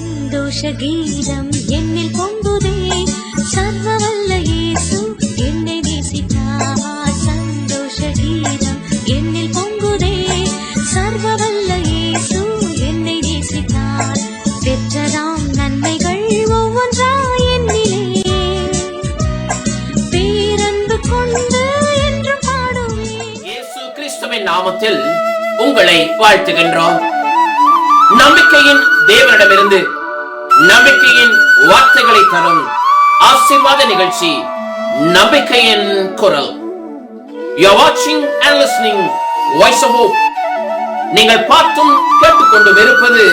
சந்தோஷ கீதம் என்னில் பொங்குதே. சர்வவல்ல இயேசு என்னை நேசித்தா. சந்தோஷ கீதம் என்னில் பொங்குதே. சர்வவல்ல இயேசு என்னை நேசித்தார் பெற்றதாம் நன்மைகள் ஒவ்வொன்றா என்னிலே. பேரன்பு கொண்டு என்று பாடுவேன் இயேசு கிறிஸ்துவின் நாமத்தில் உங்களை வாழ்த்துகின்றோம். நம்பிக்கையின் தேவனிடமிருந்து நம்பிக்கையின் வார்த்தைகளை தரும் ஆசீர்வாத நிகழ்ச்சி நம்பிக்கையின் குரல். You're watching and listening Voice of Hope. நீங்கள் பார்த்தும் கேட்டுக்கொண்டும் இருப்பது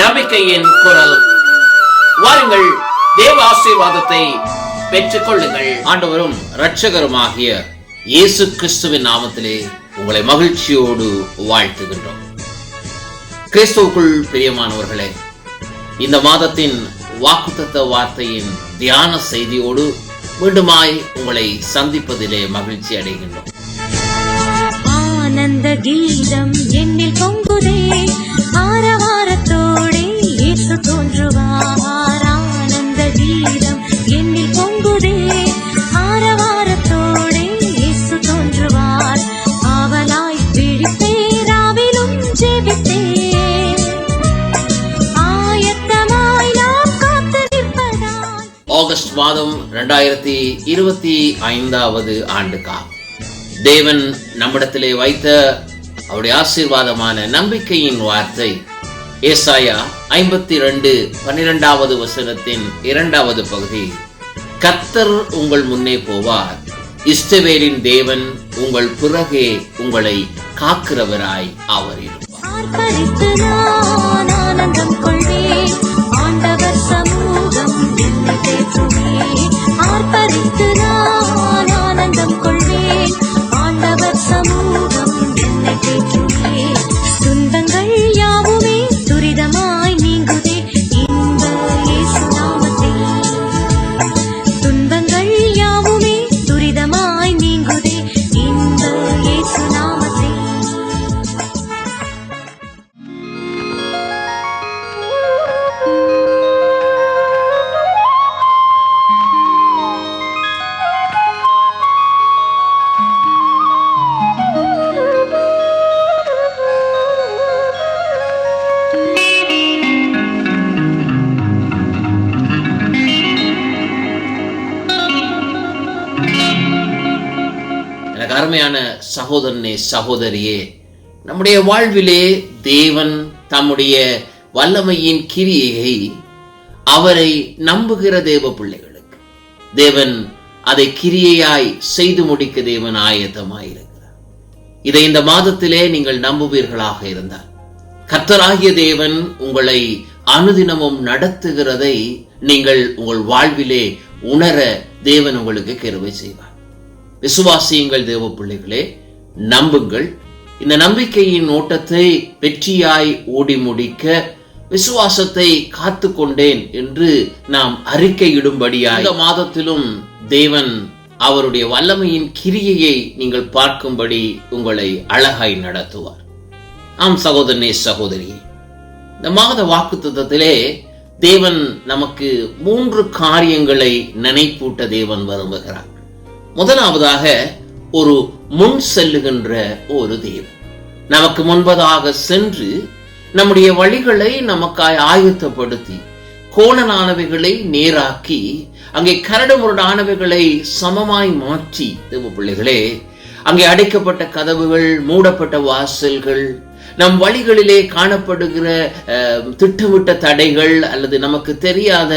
நம்பிக்கையின் குரல். வாருங்கள் தேவ ஆசீர்வாதத்தை பெற்றுக் கொள்ளுங்கள் ஆண்டவரும் இரட்சகருமாகிய இயேசு கிறிஸ்துவின் நாமத்திலே உங்களை மகிழ்ச்சியோடு வாழ்த்துகின்றோம். கிறிஸ்துவுக்குள் பிரியமானவர்களே இந்த மாதத்தின் வாக்குத்தத்த வார்த்தையின் தியான செய்தியோடு மீண்டுமாய் உங்களை சந்திப்பதிலே மகிழ்ச்சி அடைகின்றோம். ஆனந்த கீதம் என்னில் பொங்குதே ஆரவாரத்தோடே தோன்றுவார். ஆனந்த கீதம் இரண்டாயிரத்தி இருபத்தி ஐந்தாவது ஆண்டுக்காக தேவன் நம்மிடத்திலே வைத்த அவருடைய ஆசீர்வாதமான நம்பிக்கையின் வார்த்தை ஏசாயா ஐம்பத்தி ரெண்டு பன்னிரெண்டாவது வசனத்தின் இரண்டாவது பகுதி கத்தர் உங்கள் முன்னே போவார். இஷ்டவேலின் தேவன் உங்கள் பிறகே உங்களை காக்கிறவராய் அவர் இருப்பார் அருமையான சகோதரனே சகோதரியே நம்முடைய வாழ்விலே தேவன் தம்முடைய வல்லமையின் கிரியையை அவரை நம்புகிற தேவ பிள்ளைகளுக்கு. தேவன் அதை கிரியையாய் செய்து முடிக்க தேவன் ஆயத்தமாயிருக்கிறார். இதை இந்த மாதத்திலே நீங்கள் நம்புவீர்களாக இருந்தால் கர்த்தராகிய தேவன் உங்களை அனுதினமும் நடத்துகிறதை நீங்கள் உங்கள் வாழ்விலே உணர தேவன் உங்களுக்கு கருவை செய்வார். விசுவாசியுங்கள் தேவ பிள்ளைகளே நம்புங்கள். இந்த நம்பிக்கையின் ஓட்டத்தை வெற்றியாய் ஓடி முடிக்க விசுவாசத்தை காத்து கொண்டேன் என்று நாம் அறிக்கையிடும்படியாய். இந்த மாதத்திலும் தேவன் அவருடைய வல்லமையின் கிரியையை நீங்கள் பார்க்கும்படி உங்களை அழகாய் நடத்துவார். ஆம் சகோதரனே சகோதரியே இந்த மாத வாக்குத்தத்தத்திலே தேவன் நமக்கு மூன்று காரியங்களை நினைப்பூட்ட தேவன் விரும்புகிறார். முதலாவதாக ஒரு முன் செல்லுகின்ற ஒரு தெய்வம் நமக்கு முன்பதாக சென்று நம்முடைய வழிகளை நமக்காய் ஆயத்தப்படுத்தி கோணனானவைகளை நேராக்கி அங்கே கரடுமுரடானவைகளை சமமாய் மாற்றி தேவ பிள்ளைகளே அங்கே அடைக்கப்பட்ட கதவுகள் மூடப்பட்ட வாசல்கள் நம் வழிகளிலே காணப்படுகிற திட்டமிட்ட தடைகள் அல்லது நமக்கு தெரியாத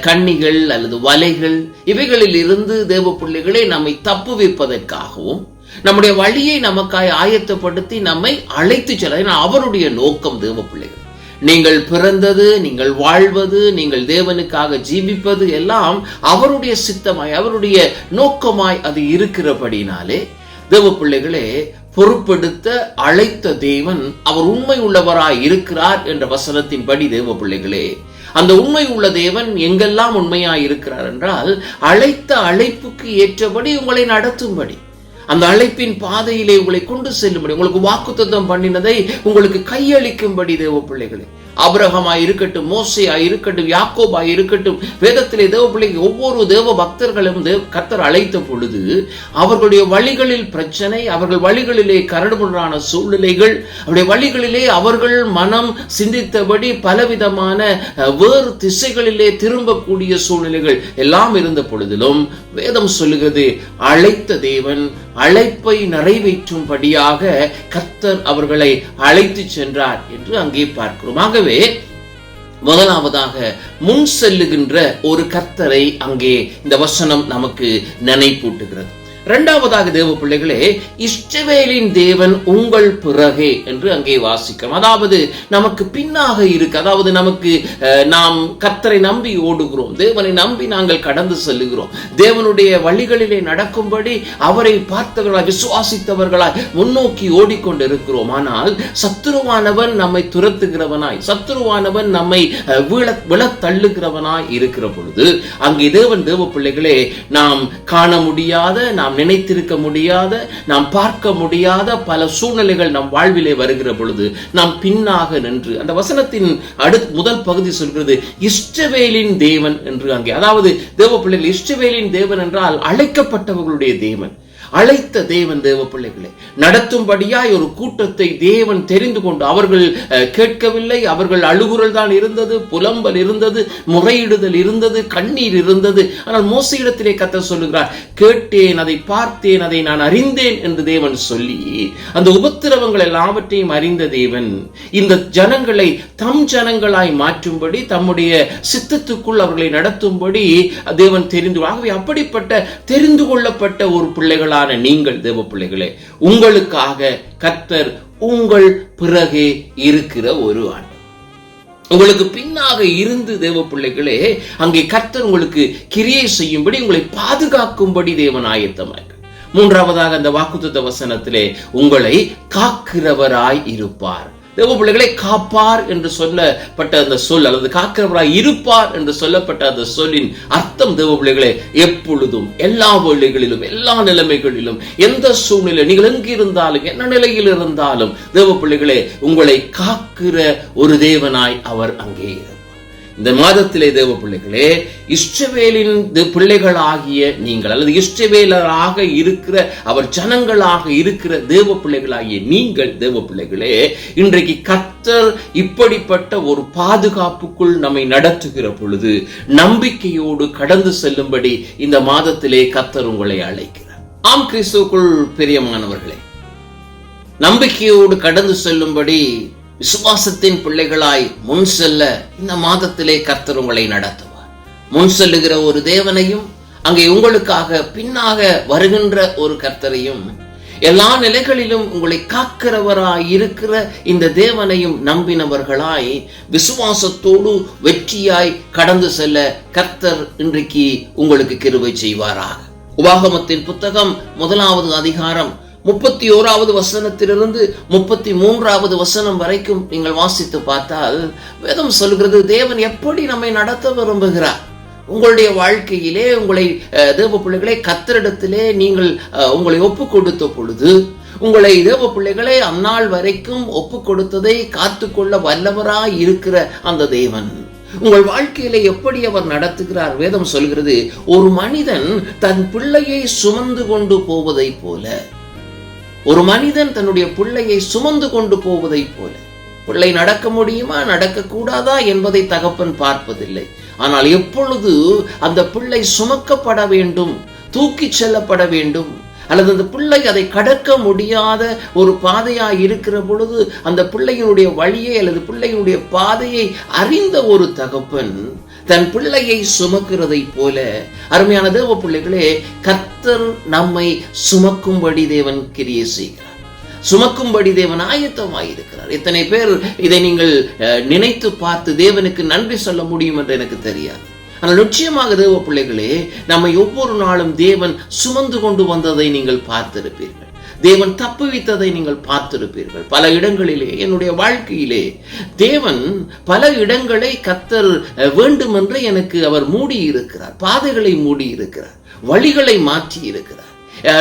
கண்ணிகள் அல்லது வலைகள் இவைகளில் இருந்து தேவ பிள்ளைகளை நம்மை தப்புவிப்பதற்காகவும் நம்முடைய வழியை நமக்காய் ஆயத்தப்படுத்தி நம்மை அழைத்து செல்ல அவருடைய நோக்கம் தேவ பிள்ளைகள் நீங்கள் பிறந்தது நீங்கள் வாழ்வது நீங்கள் தேவனுக்காக ஜீவிப்பது எல்லாம் அவருடைய சித்தமாய் அவருடைய நோக்கமாய் அது இருக்கிறபடினாலே தேவ பிள்ளைகளே பொறுப்பெடுத்த அழைத்த தேவன் அவர் உண்மை உள்ளவராய் இருக்கிறார் என்ற வசனத்தின்படி தேவ பிள்ளைகளே அந்த உண்மை உள்ள தேவன் எங்கெல்லாம் உண்மையாய் இருக்கிறார் என்றால் அழைத்த அழைப்புக்கு ஏற்றபடி உங்களை நடத்தும்படி அந்த அழைப்பின் பாதையிலே உங்களை கொண்டு செல்லும்படி உங்களுக்கு வாக்குத்தத்தம் பண்ணினதை உங்களுக்கு கையளிக்கும்படி தேவ பிள்ளைகளே ஆபிரகமாய் இருக்கட்டும் மோசையா இருக்கட்டும் யாக்கோபாய் இருக்கட்டும் வேதத்திலே தேவ பிள்ளைக்கு ஒவ்வொரு தேவ பக்தர்களும் தேவ கத்தர் அழைத்த பொழுது அவர்களுடைய வழிகளில் பிரச்சனை அவர்கள் வழிகளிலே கரடுமுரடான சூழ்நிலைகள் அவருடைய வழிகளிலே அவர்கள் மனம் சிந்தித்தபடி பலவிதமான அஹ், வேறு திசைகளிலே திரும்பக்கூடிய சூழ்நிலைகள் எல்லாம் இருந்த பொழுதிலும் வேதம் சொல்லுகிறது அழைத்த தேவன் அழைப்பை நிறைவேற்றும்படியாக கர்த்தர் அவர்களை அழைத்து சென்றார் என்று அங்கே பார்க்கிறோம். ஆகவே முதலாவதாக முன் செல்லுகின்ற ஒரு கர்த்தரை அங்கே இந்த வசனம் நமக்கு நினைப்பூட்டுகிறது. இரண்டாவதாக தேவ பிள்ளைகளே இஷ்டவேலின் தேவன் உங்கள் பிறகே என்று அங்கே வாசிக்கிறோம். அதாவது நமக்கு பின்னாக இருக்கு. அதாவது நமக்கு நாம் கத்தரை நம்பி ஓடுகிறோம். தேவனை நம்பி நாங்கள் கடந்து செல்லுகிறோம். தேவனுடைய வழிகளிலே நடக்கும்படி அவரை பார்த்தவர்களாய் விசுவாசித்தவர்களாய் முன்னோக்கி ஓடிக்கொண்டிருக்கிறோம். ஆனால் சத்துருவானவன் நம்மை துரத்துகிறவனாய் சத்துருவானவன் நம்மை விழ வீழ தள்ளுகிறவனாய் இருக்கிற பொழுது அங்கே தேவன் தேவ பிள்ளைகளே நாம் காண முடியாத நாம் நினைத்திருக்க முடியாத நாம் பார்க்க முடியாத பல சூழ்நிலைகள் நம் வாழ்விலே வருகிற பொழுது நாம் பின்னாக நின்று அந்த வசனத்தின் அடுத்த முதல் பகுதி சொல்கிறது இஷ்டவேலின் தேவன் என்று அங்கே அதாவது தேவ பிள்ளைகள் இஷ்டவேலின் தேவன் என்றால் அழைக்கப்பட்டவர்களுடைய தேவன். அழைத்த தேவன் தேவ பிள்ளைகளை நடத்தும்படியாய் ஒரு கூட்டத்தை தேவன் தெரிந்து கொண்டு அவர்கள் கேட்கவில்லை. அவர்கள் அழுகுரல் தான் இருந்தது புலம்பல் இருந்தது முறையிடுதல் இருந்தது கண்ணீர் இருந்தது. ஆனால் மோசையிடத்திலே கத்த சொல்லுகிறார் கேட்டேன் அதை பார்த்தேன் அதை நான் அறிந்தேன் என்று தேவன் சொல்லி அந்த உபத்திரவங்கள் எல்லாவற்றையும் அறிந்த தேவன் இந்த ஜனங்களை தம் ஜனங்களாய் மாற்றும்படி தம்முடைய சித்தத்துக்குள் அவர்களை நடத்தும்படி தேவன் தெரிந்து ஆகவே அப்படிப்பட்ட தெரிந்து கொள்ளப்பட்ட ஒரு பிள்ளைகளான நீங்கள் தேவ பிள்ளைகளே உங்களுக்காக கத்தர் உங்கள் பிறகே இருக்கிற ஒரு ஆண்டு உங்களுக்கு பின்னாக இருந்து தேவ பிள்ளைகளே அங்கே கர்த்தர் உங்களுக்கு கிரியை செய்யும்படி உங்களை பாதுகாக்கும்படி தேவன் ஆயத்தமாக மூன்றாவதாக அந்த வாக்குத்த வசனத்திலே உங்களை காக்கிறவராய் இருப்பார். தேவ பிள்ளைகளை காப்பார் என்று சொல்லப்பட்ட அந்த சொல் அல்லது காக்கிறவராய் இருப்பார் என்று சொல்லப்பட்ட அந்த சொல்லின் அர்த்தம் தேவ பிள்ளைகளை எப்பொழுதும் எல்லா வேளைகளிலும் எல்லா நிலைமைகளிலும் எந்த சூழ்நிலை நீங்கள் எங்கு இருந்தாலும் என்ன நிலையில் இருந்தாலும் தேவ பிள்ளைகளே உங்களை காக்கிற ஒரு தேவனாய் அவர் அங்கே இந்த மாதத்திலே தேவ பிள்ளைகளே இஷ்டவேலின் பிள்ளைகளாகிய நீங்கள் அல்லது இஷ்டவேலராக இருக்கிற அவர் ஜனங்களாக இருக்கிற தேவ பிள்ளைகளாகிய நீங்கள் தேவ பிள்ளைகளே இன்றைக்கு கத்தர் இப்படிப்பட்ட ஒரு பாதுகாப்புக்குள் நம்மை நடத்துகிற பொழுது நம்பிக்கையோடு கடந்து செல்லும்படி இந்த மாதத்திலே கத்தர் உங்களை அழைக்கிறார். ஆம் கிறிஸ்துக்குள் பெரியமானவர்களே நம்பிக்கையோடு கடந்து செல்லும்படி விசுவாசத்தின் பிள்ளைகளாய் முன் செல்ல இந்த மாதத்திலே கர்த்தர் உங்களை நடத்துவார். முன் செல்லுகிற ஒரு தேவனையும் அங்கே உங்களுக்காக பின்னாக வருகின்ற ஒரு கர்த்தரையும் எல்லா நிலைகளிலும் உங்களை காக்கிறவராய் இருக்கிற இந்த தேவனையும் நம்பினவர்களாய் விசுவாசத்தோடு வெற்றியாய் கடந்து செல்ல கர்த்தர் இன்றைக்கு உங்களுக்கு கிருவை செய்வாராக. உபாகமத்தின் புத்தகம் முதலாவது அதிகாரம் முப்பத்தி ஓராவது வசனத்திலிருந்து முப்பத்தி மூன்றாவது வசனம் வரைக்கும் நீங்கள் வாசித்து பார்த்தால் வேதம் சொல்கிறது தேவன் எப்படி நம்மை நடத்த விரும்புகிறார்? உங்களுடைய வாழ்க்கையிலே உங்களை தேவ பிள்ளைகளை கத்திரிடத்திலே நீங்கள் உங்களை ஒப்பு கொடுத்த பொழுது உங்களை தேவ பிள்ளைகளை அந்நாள் வரைக்கும் ஒப்பு கொடுத்ததை காத்துக்கொள்ள வல்லவராய் இருக்கிற அந்த தேவன். உங்கள் வாழ்க்கையில எப்படி அவர் நடத்துகிறார்? வேதம் சொல்கிறது ஒரு மனிதன் தன் பிள்ளையை சுமந்து கொண்டு போவதைப் போல ஒரு மனிதன் தன்னுடைய பிள்ளையை சுமந்து கொண்டு போவதைப் போல. பிள்ளை நடக்க முடியுமா? நடக்க கூடாதா? என்பதை தகப்பன் பார்ப்பதில்லை. ஆனால் எப்பொழுது அந்த பிள்ளை சுமக்கப்பட வேண்டும் தூக்கிச் செல்லப்பட வேண்டும் அல்லது அந்த பிள்ளை அதை கடக்க முடியாத ஒரு பாதையா இருக்கிற பொழுது அந்த பிள்ளையினுடைய வழியை அல்லது பிள்ளையினுடைய பாதையை அறிந்த ஒரு தகப்பன் தன் பிள்ளையை சுமக்கிறதை போல அருமையான தேவ பிள்ளைகளே கர்த்தர் நம்மை சுமக்கும்படி தேவன் கிரியை செய்கிறார். சுமக்கும்படி தேவன் ஆயத்தமாயிருக்கிறார் இத்தனை பேர் இதை நீங்கள் அஹ், நினைத்து பார்த்து தேவனுக்கு நன்றி சொல்ல முடியும் என்று எனக்கு தெரியாது. ஆனால் நிச்சயமாக தேவ பிள்ளைகளே நம்மை ஒவ்வொரு நாளும் தேவன் சுமந்து கொண்டு வந்ததை நீங்கள் பார்த்திருப்பீர்கள். தேவன் தப்புவித்ததை நீங்கள் பார்த்திருப்பீர்கள். பல இடங்களிலே என்னுடைய வாழ்க்கையிலே தேவன் பல இடங்களை கத்தர் அஹ், வேண்டுமென்று எனக்கு அவர் மூடி இருக்கிறார் பாதைகளை மூடி இருக்கிறார் வழிகளை மாற்றி இருக்கிறார்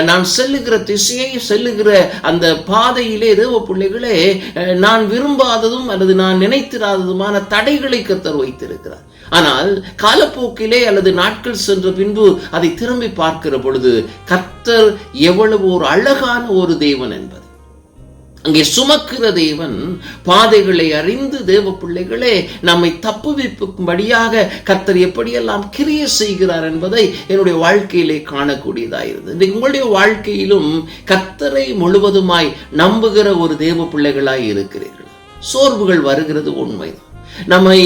நான் செல்லுகிற திசையை செல்லுகிற அந்த பாதையிலே தேவ பிள்ளைகளே நான் விரும்பாததும் அல்லது நான் நினைத்திராததுமான தடைகளை கத்தர் வைத்திருக்கிறார். ஆனால் காலப்போக்கிலே அல்லது நாட்கள் சென்ற பின்பு அதை திரும்பி பார்க்கிற பொழுது கத் கர்த்தர் எவ்வளவு ஒரு அழகான ஒரு தேவன் என்பது. அங்கே சுமக்கிற தேவன் பாதைகளை அறிந்து தேவ பிள்ளைகளே நம்மை தப்புவிப்பும்படியாக கர்த்தர் எப்படியெல்லாம் கிரிய செய்கிறார் என்பதை என்னுடைய வாழ்க்கையிலே காணக்கூடியதாயிருந்தது இன்றைக்கு உங்களுடைய வாழ்க்கையிலும் கர்த்தரை முழுவதுமாய் நம்புகிற ஒரு தேவ பிள்ளைகளாய் இருக்கிறீர்கள். சோர்வுகள் வருகிறது உண்மைதான். நம்மை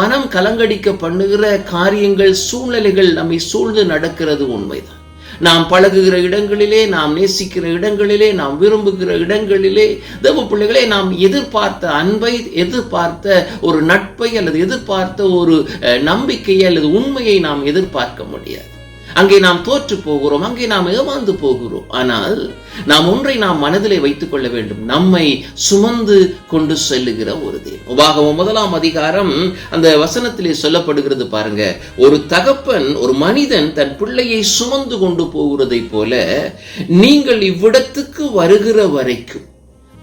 மனம் கலங்கடிக்க பண்ணுகிற காரியங்கள் சூழ்நிலைகள் நம்மை சூழ்ந்து நடக்கிறது உண்மைதான். நாம் பழகுகிற இடங்களிலே நாம் நேசிக்கிற இடங்களிலே நாம் விரும்புகிற இடங்களிலே தேவ பிள்ளைகளே நாம் எதிர்பார்த்த அன்பை எதிர்பார்த்த ஒரு நட்பை அல்லது எதிர்பார்த்த ஒரு அஹ், நம்பிக்கையை அல்லது உண்மையை நாம் எதிர்பார்க்க முடியாது. அங்கே நாம் தோற்று போகிறோம் அங்கே நாம் ஏமாந்து போகிறோம். ஆனால் நாம் ஒன்றை நாம் மனதிலே வைத்துக் கொள்ள வேண்டும். நம்மை சுமந்து கொண்டு செல்லுகிற ஒரு தேவன். உபாகமம் முதலாம் அதிகாரம் அந்த வசனத்திலே சொல்லப்படுகிறது பாருங்க. ஒரு தகப்பன் ஒரு மனிதன் தன் பிள்ளையை சுமந்து கொண்டு போகிறதை போல நீங்கள் இவ்விடத்துக்கு வருகிற வரைக்கும்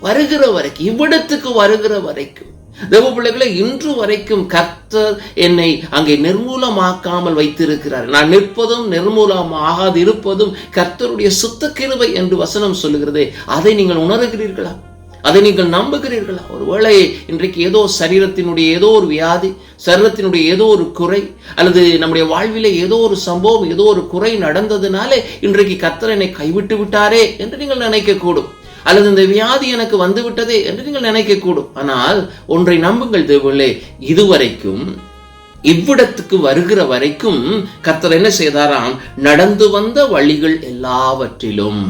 வருகிற வரைக்கும் இவ்விடத்துக்கு வருகிற வரைக்கும் தேவ பிள்ளைகளை இன்று வரைக்கும் கர்த்தர் என்னை அங்கே நிர்மூலமாக்காமல் வைத்திருக்கிறார். நான் நிற்பதும் நிர்மூலமாகாது இருப்பதும் கர்த்தருடைய சுத்த கிருவை என்று வசனம் சொல்லுகிறதே அதை நீங்கள் உணர்கிறீர்களா? அதை நீங்கள் நம்புகிறீர்களா? ஒருவேளை இன்றைக்கு ஏதோ சரீரத்தினுடைய ஏதோ ஒரு வியாதி சரீரத்தினுடைய ஏதோ ஒரு குறை அல்லது நம்முடைய வாழ்விலே ஏதோ ஒரு சம்பவம் ஏதோ ஒரு குறை நடந்ததுனாலே இன்றைக்கு கர்த்தர் என்னை கைவிட்டு விட்டாரே என்று நீங்கள் நினைக்கக்கூடும். அல்லது இந்த வியாதி எனக்கு வந்து விட்டதே என்று நீங்கள் நினைக்கக்கூடும். ஆனால் ஒன்றை நம்புங்கள் தேவர்களே இதுவரைக்கும் இவ்விடத்துக்கு வருகிற வரைக்கும் கர்த்தர் என்ன செய்தாராம்? நடந்து வந்த வழிகள் எல்லாவற்றிலும்.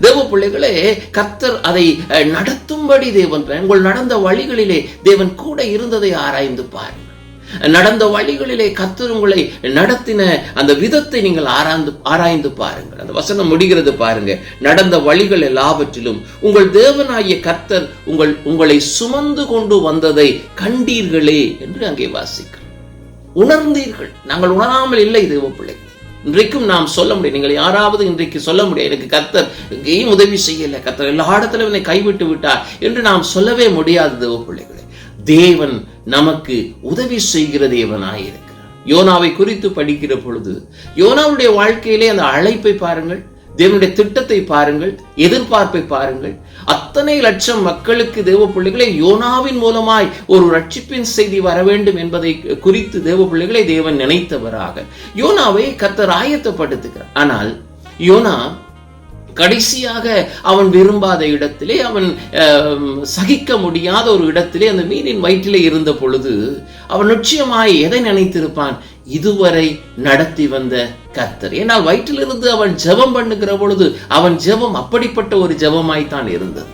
தேவ பிள்ளைகளே கர்த்தர் அதை அஹ், நடத்தும்படி தேவன் உங்கள் நடந்த வழிகளிலே தேவன் கூட இருந்ததை ஆராய்ந்து பாருங்கள். நடந்த வழிகளிலே கத்தர் உங்களை நடத்தின அந்த விதத்தை நீங்கள் ஆராய்ந்து ஆராய்ந்து பாருங்கள். அந்த வசனம் முடிகிறது பாருங்க. நடந்த வழிகள் எல்லாவற்றிலும் உங்கள் தேவனாகிய கர்த்தர் உங்கள் உங்களை சுமந்து கொண்டு வந்ததை கண்டீர்களே என்று அங்கே வாசிக்கிறோம். உணர்ந்தீர்கள். நாங்கள் உணராமல் இல்லை தேவ பிள்ளை. இன்றைக்கும் நாம் சொல்ல முடியும். நீங்கள் யாராவது இன்றைக்கு சொல்ல முடியும். எனக்கு கர்த்தர் எங்கேயும் உதவி செய்யல. கர்த்தர் எல்லா இடத்துல என்னை கைவிட்டு விட்டார் என்று நாம் சொல்லவே முடியாது தேவ பிள்ளைகளே. தேவன் நமக்கு உதவி செய்கிற தேவனாயிருக்கிறார் யோனாவை குறித்து படிக்கிற பொழுது யோனாவுடைய வாழ்க்கையிலே அந்த அழைப்பை பாருங்கள் தேவனுடைய திட்டத்தை பாருங்கள் எதிர்பார்ப்பை பாருங்கள். அத்தனை லட்சம் மக்களுக்கு தேவ பிள்ளைகளை யோனாவின் மூலமாய் ஒரு ரட்சிப்பின் செய்தி வர வேண்டும் என்பதை குறித்து தேவ பிள்ளைகளை தேவன் நினைத்தவராக யோனாவை கத்தர் ஆயத்தப்படுத்துகிறார். ஆனால் யோனா கடைசியாக அவன் விரும்பாத இடத்திலே அவன் சகிக்க முடியாத ஒரு இடத்திலே அந்த மீனின் வயிற்றிலே இருந்த பொழுது அவன் நிச்சயமாய் எதை நினைத்திருப்பான்? இதுவரை நடத்தி வந்த கர்த்தர். ஏனால் வயிற்றிலிருந்து அவன் ஜெபம் பண்ணுகிற பொழுது அவன் ஜெபம் அப்படிப்பட்ட ஒரு ஜெபமாய்த்தான் இருந்தது.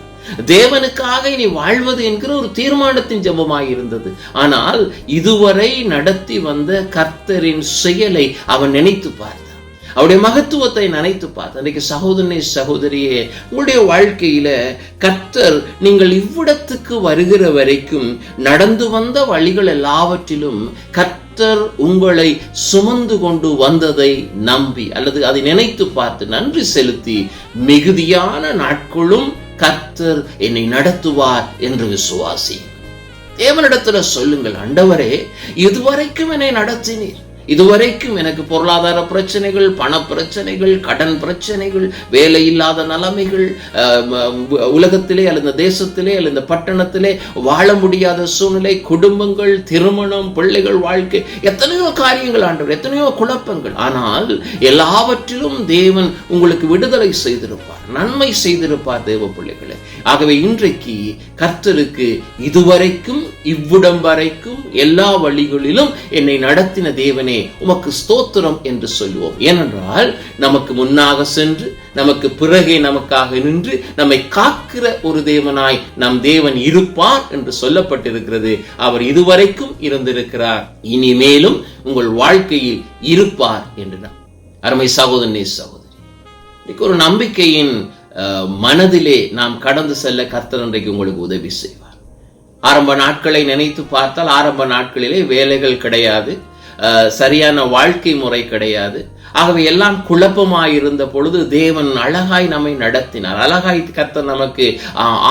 தேவனுக்காக இனி வாழ்வது என்கிற ஒரு தீர்மானத்தின் ஜெபமாய் இருந்தது. ஆனால் இதுவரை நடத்தி வந்த கர்த்தரின் செயலை அவன் நினைத்து பார்த்தான். அவருடைய மகத்துவத்தை நினைத்து பார்த்து அன்றைக்கு சகோதரனே சகோதரியே உங்களுடைய வாழ்க்கையில கர்த்தர் நீங்கள் இவ்விடத்துக்கு வருகிற வரைக்கும் நடந்து வந்த வழிகள் எல்லாவற்றிலும் கர்த்தர் உங்களை சுமந்து கொண்டு வந்ததை நம்பி அல்லது அதை நினைத்து பார்த்து நன்றி செலுத்தி மிகுதியான நாட்களும் கர்த்தர் என்னை நடத்துவார் என்று விசுவாசி. தேவனிடத்துல சொல்லுங்கள் ஆண்டவரே இதுவரைக்கும் என்னை நடத்தினீர். இதுவரைக்கும் எனக்கு பொருளாதார பிரச்சனைகள் பண பிரச்சனைகள் கடன் பிரச்சனைகள் வேலை இல்லாத நிலைமைகள் உலகத்திலே அல்லது தேசத்திலே அல்லது இந்த பட்டணத்திலே வாழ முடியாத சூழ்நிலை குடும்பங்கள் திருமணம் பிள்ளைகள் வாழ்க்கை எத்தனையோ காரியங்கள் ஆண்டவர் எத்தனையோ குழப்பங்கள். ஆனால் எல்லாவற்றிலும் தேவன் உங்களுக்கு விடுதலை செய்திருப்பார் நன்மை செய்திருப்பார் தேவ பிள்ளைகளை. ஆகவே இன்றைக்கு கர்த்தருக்கு இதுவரைக்கும் இவ்விடம் வரைக்கும் எல்லா வழிகளிலும் என்னை நடத்தின தேவனே உமக்கு ஸ்தோத்திரம் என்று சொல்லுவோம். ஏனென்றால் நமக்கு முன்னாக சென்று நமக்கு பிறகே நமக்காக நின்று நம்மை காக்கிற ஒரு தேவனாய் நம் தேவன் இருப்பார் என்று சொல்லப்பட்டிருக்கிறது. அவர் இதுவரைக்கும் இருந்திருக்கிறார். இனிமேலும் உங்கள் வாழ்க்கையில் இருப்பார் என்று நாம் அருமை சகோதரனே சகோதரி. ஒரு நம்பிக்கையின் மனதிலே நாம் கடந்து செல்ல கர்த்தர் இன்றைக்கு உங்களுக்கு உதவி செய்வார். ஆரம்ப நாட்களை நினைத்து பார்த்தால் ஆரம்ப நாட்களிலே வேலைகள் கிடையாது. சரியான வாழ்க்கை முறை கிடையாது. ஆகவே எல்லாம் குழப்பமாய் இருந்த பொழுது தேவன் அழகாய் நம்மை நடத்தினார். அழகாய் கத்த நமக்கு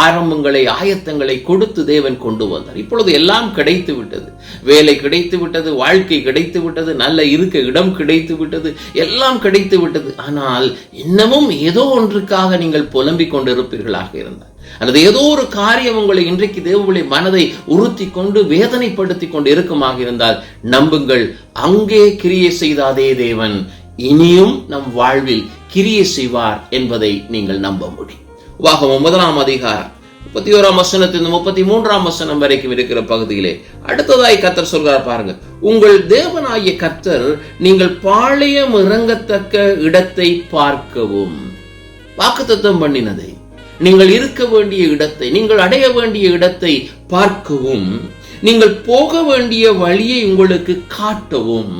ஆரம்பங்களை ஆயத்தங்களை கொடுத்து தேவன் கொண்டு வந்தார். இப்பொழுது எல்லாம் கிடைத்து விட்டது. வேலை கிடைத்து விட்டது வாழ்க்கை கிடைத்து விட்டது நல்ல இருக்க இடம் கிடைத்து விட்டது எல்லாம் கிடைத்து விட்டது. ஆனால் இன்னமும் ஏதோ ஒன்றுக்காக நீங்கள் புலம்பிக் கொண்டிருப்பீர்களாக இருந்தார். அல்லது ஏதோ ஒரு காரியம் உங்களை இன்றைக்கு தேவனுடைய மனதை உறுத்தி கொண்டு வேதனைப்படுத்தி கொண்டு இருக்குமாக இருந்தால் நம்புங்கள் அங்கே கிரியை செய்த அதே தேவன். இனியும் நம் வாழ்வில் கிரியை செய்வார் என்பதை நீங்கள் நம்ப முடியும். உபாகமம் முதலாம் அதிகாரம் முப்பத்தி ஓராம் வசனத்திலிருந்து முப்பத்தி மூன்றாம் வசனம் வரைக்கும் இருக்கிற பகுதியிலே அடுத்ததாய் கத்தர் சொல்றார் பாருங்க. உங்கள் தேவனாகிய கத்தர் நீங்கள் பாளையம் இறங்கத்தக்க இடத்தை பார்க்கவும். வாக்குத்தத்தம் பண்ணினதை. நீங்கள் இருக்க வேண்டிய இடத்தை நீங்கள் அடைய வேண்டிய இடத்தை பார்க்கவும். நீங்கள் போக வேண்டிய வழியை உங்களுக்கு காட்டவும்.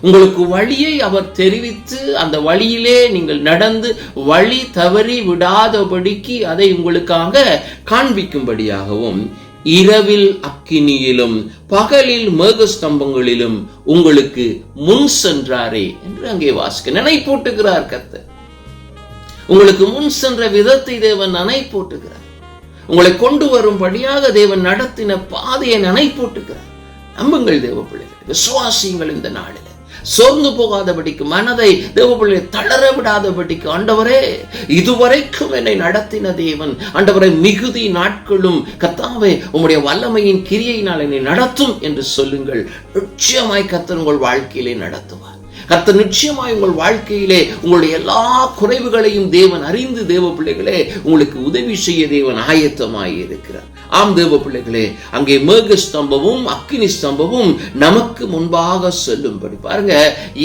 உங்களுக்கு வழியை அவர் தெரிவித்து அந்த வழியிலே நீங்கள் நடந்து வழி தவறி விடாதபடிக்கு அதை உங்களுக்காக காண்பிக்கும்படியாகவும் இரவில் அக்கினியிலும் பகலில் மேகஸ்தம்பங்களிலும் உங்களுக்கு முன் சென்றாரே என்று அங்கே வாசிக்க நினைப்பூட்டுகிறார் கத்தர் உங்களுக்கு முன் சென்ற விதத்தை தேவன் அணை போட்டுகிறார் உங்களை கொண்டு வரும்படியாக தேவன் நடத்தின பாதையை நனை போட்டுகிறார் நம்புங்கள் தேவ பிள்ளைகள் இந்த நாளில். சோர்ந்து போகாதபடிக்கு மனதை தேவப்பிள்ளை தளர விடாதபடிக்கு ஆண்டவரே இதுவரைக்கும் என்னை நடத்தின தேவன் ஆண்டவரை மிகுதி நாட்களும் கத்தாவே உம்முடைய வல்லமையின் கிரியையினால் என்னை நடத்தும் என்று சொல்லுங்கள். நிச்சயமாய் கத்தர் உங்கள் வாழ்க்கையிலே நடத்துவார். கர்த்தர் நிச்சயமாய் உங்கள் வாழ்க்கையிலே உங்களுடைய எல்லா குறைவுகளையும் தேவன் அறிந்து தேவ பிள்ளைகளே உங்களுக்கு உதவி செய்ய தேவன் ஆயத்தமாய் இருக்கிறார். ஆம் தேவ பிள்ளைகளே அங்கே மேக ஸ்தம்பமும் அக்கினி ஸ்தம்பமும் நமக்கு முன்பாக செல்லும்படி. பாருங்க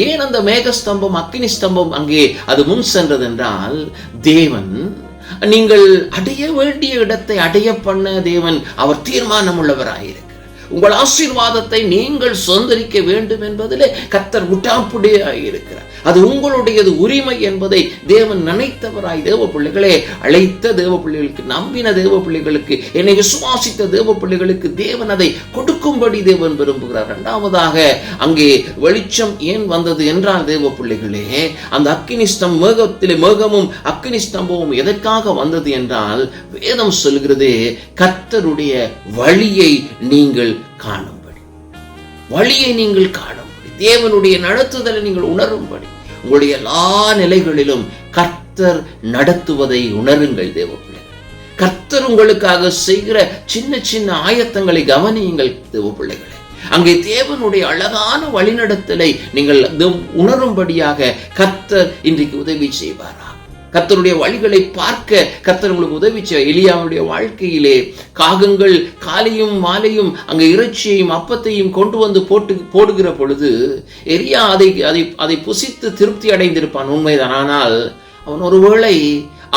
ஏன் அந்த மேகஸ்தம்பம் அக்கினி ஸ்தம்பம் அங்கே அது முன் சென்றது என்றால் தேவன் நீங்கள் அடைய வேண்டிய இடத்தை அடைய பண்ண தேவன் அவர் தீர்மானம் உள்ளவராயிருக்கிறார் உங்கள் ஆசீர்வாதத்தை நீங்கள் சுதந்திரிக்க வேண்டும் என்பதிலே கத்தர் முட்டாப்புடையாய் இருக்கிறார் அது உங்களுடையது உரிமை என்பதை தேவன் நினைத்தவராய் தேவ பிள்ளைகளே அழைத்த தேவ பிள்ளைகளுக்கு நம்பின தேவ பிள்ளைகளுக்கு என்னை விசுவாசித்த தேவ பிள்ளைகளுக்கு தேவன் அதை கொடுக்கும்படி தேவன் விரும்புகிறார். இரண்டாவதாக அங்கே வெளிச்சம் ஏன் வந்தது என்றால் தேவ பிள்ளைகளே அந்த அக்கினிஸ்தம் மேகத்திலே மேகமும் அக்கினிஸ்தம்பமும் எதற்காக வந்தது என்றால் வேதம் சொல்கிறது கர்த்தருடைய வழியை நீங்கள் காணும்படி. வழியை நீங்கள் காணும்படி. தேவனுடைய நடத்துதலை நீங்கள் உணரும்படி. உங்களுடைய எல்லா நிலைகளிலும் கர்த்தர் நடத்துவதை உணருங்கள் தேவ பிள்ளைகள் கர்த்தர் உங்களுக்காக செய்கிற சின்ன சின்ன ஆயத்தங்களை கவனியுங்கள் தேவ பிள்ளைகளை அங்கே தேவனுடைய அழகான வழிநடத்தலை நீங்கள் உணரும்படியாக கர்த்தர் இன்றைக்கு உதவி செய்வாரா? கர்த்தருடைய வழிகளை பார்க்க கர்த்தர் உங்களுக்கு உதவி செய்ய எலியாவுடைய வாழ்க்கையிலே காகங்கள் காலையும் மாலையும் அங்கே இறைச்சியையும் அப்பத்தையும் கொண்டு வந்து போட்டு போடுகிற பொழுது எரியா அதை அதை அதை புசித்து திருப்தி அடைந்திருப்பான். உண்மைதான். ஆனால் அவன் ஒருவேளை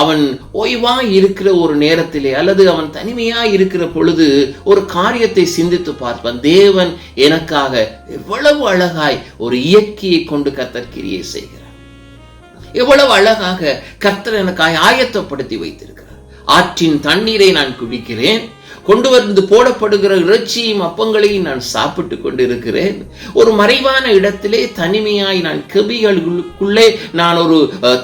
அவன் ஓய்வா இருக்கிற ஒரு நேரத்திலே அல்லது அவன் தனிமையா இருக்கிற பொழுது ஒரு காரியத்தை சிந்தித்து பார்ப்பான். தேவன் எனக்காக எவ்வளவு அழகாய் ஒரு இயற்கையை கொண்டு கத்தற்கிரியை செய்கிறான் செய்கிறார். எவ்வளவு அழகாக கர்த்தர் எனக்காய் ஆயத்தப்படுத்தி வைத்திருக்கிறார். ஆற்றின் தண்ணீரை நான் குடிக்கிறேன். கொண்டு வந்து போடப்படுகிற இறைச்சியும் அப்பங்களையும் நான் சாப்பிட்டு கொண்டிருக்கிறேன். ஒரு மறைவான இடத்திலே தனிமையாய் நான் கபிகளுக்குள்ளே நான் ஒரு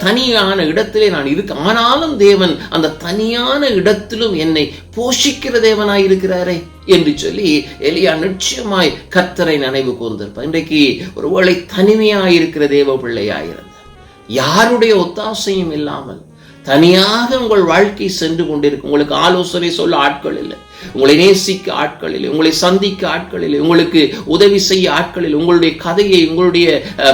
தனியான இடத்திலே நான் இருக்க ஆனாலும் தேவன் அந்த தனியான இடத்திலும் என்னை போஷிக்கிற தேவனாய் இருக்கிறாரே என்று சொல்லி எலியா நிச்சயமாய் கத்தரை நினைவு கூர்ந்திருப்பார். இன்றைக்கு ஒருவேளை தனிமையாய் இருக்கிற தேவ பிள்ளையாயிருந்தார் யாருடைய ஒத்தாசையும் இல்லாமல் தனியாக உங்கள் வாழ்க்கை சென்று கொண்டிருக்கும். உங்களுக்கு ஆலோசனை சொல்ல ஆட்கள் இல்லை. உங்களை நேசிக்க ஆட்கள் இல்லை. உங்களை சந்திக்க ஆட்கள் இல்லை. உங்களுக்கு உதவி செய்ய ஆட்கள் இல்லை. உங்களுடைய கதையை உங்களுடைய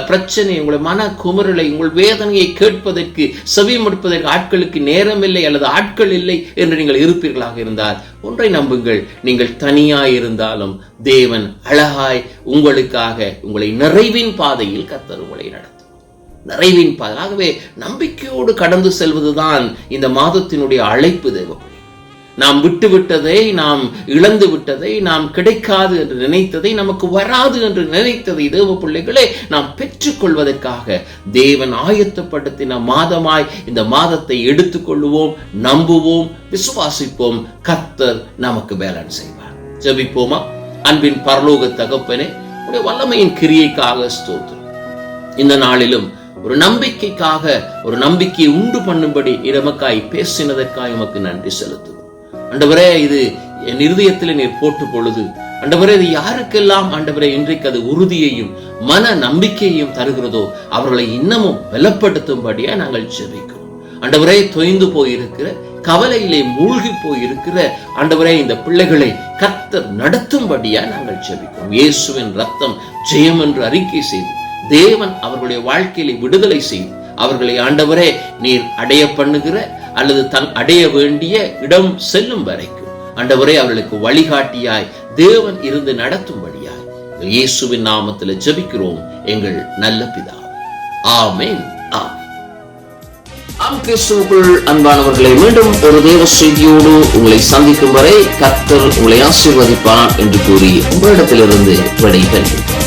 பிரச்சனை உங்களுடைய மன குமுறலை உங்கள் வேதனையை கேட்பதற்கு செவிமடுப்பதற்கு ஆட்களுக்கு நேரம் இல்லை அல்லது ஆட்கள் இல்லை என்று நீங்கள் இருப்பீர்களாக இருந்தால் ஒன்றை நம்புங்கள். நீங்கள் தனியாய் இருந்தாலும் தேவன் அழகாய் உங்களுக்காக உங்களை நிறைவின் பாதையில் கத்தர் உங்களை நடத்தும் நிறைவின் பாதை. ஆகவே நம்பிக்கையோடு கடந்து செல்வதுதான் இந்த மாதத்தினுடைய அழைப்பு தேவப்படி நாம் விட்டு விட்டதை நாம் இழந்து விட்டதை நாம் கிடைக்காது என்று நினைத்ததை நமக்கு வராது என்று நினைத்ததை தேவ பிள்ளைகளை நாம் பெற்றுக்கொள்வதற்காக தேவன் ஆயத்தப்படுத்தின மாதமாய் இந்த மாதத்தை எடுத்துக்கொள்வோம் நம்புவோம் விசுவாசிப்போம். கத்தர் நமக்கு பேலன்ஸ் செய்வார். ஜபிப்போமா? அன்பின் பரலோக தகப்பனே உடைய வல்லமையின் கிரியைக்காக ஸ்தோத்திரம். இந்த நாளிலும் ஒரு நம்பிக்கைக்காக ஒரு நம்பிக்கையை உண்டு பண்ணும்படி இரமக்காய் பேசினதற்காக உமக்கு நன்றி செலுத்துவோம். ஆண்டவரே இது என் இருதயத்தில் நீர் போட்டு பொழுது அண்டவரே இது யாருக்கெல்லாம் அண்டவரே இன்றைக்கு அது உறுதியையும் மன நம்பிக்கையையும் தருகிறதோ அவர்களை இன்னமும் பலப்படுத்தும்படியா நாங்கள் ஜெபிக்கிறோம். அண்டவரே தொய்ந்து போயிருக்கிற கவலையிலே மூழ்கி போயிருக்கிற ஆண்டவரே இந்த பிள்ளைகளை கத்தர் நடத்தும்படியா நாங்கள் ஜெபிக்கிறோம். இயேசுவின் ரத்தம் ஜெயம் என்று அறிக்கை செய்து தேவன் அவர்களுடைய வாழ்க்கையிலே விடுதலை செய்து அவர்களை ஆண்டவரே நீர் அடைய பண்ணுகிற அல்லது தன் அடைய வேண்டிய இடம் செல்லும் வரைக்கும். ஆண்டவரே அவர்களுக்கு வழிகாட்டியாய் தேவன் இருந்து நடத்தும்படியாய். இயேசுவின் நாமத்தில் ஜெபிக்கிறோம் எங்கள் நல்ல பிதா. ஆமென் ஆமென். ஆம் கிறிஸ்துவுக்குள் அன்பானவர்களை மீண்டும் ஒரு தேவ செய்தியோடு உங்களை சந்திக்கும் வரை கத்தர் உங்களை ஆசீர்வதிப்பான் என்று கூறி உங்களிடத்திலிருந்து விடைபெறுகிறேன்.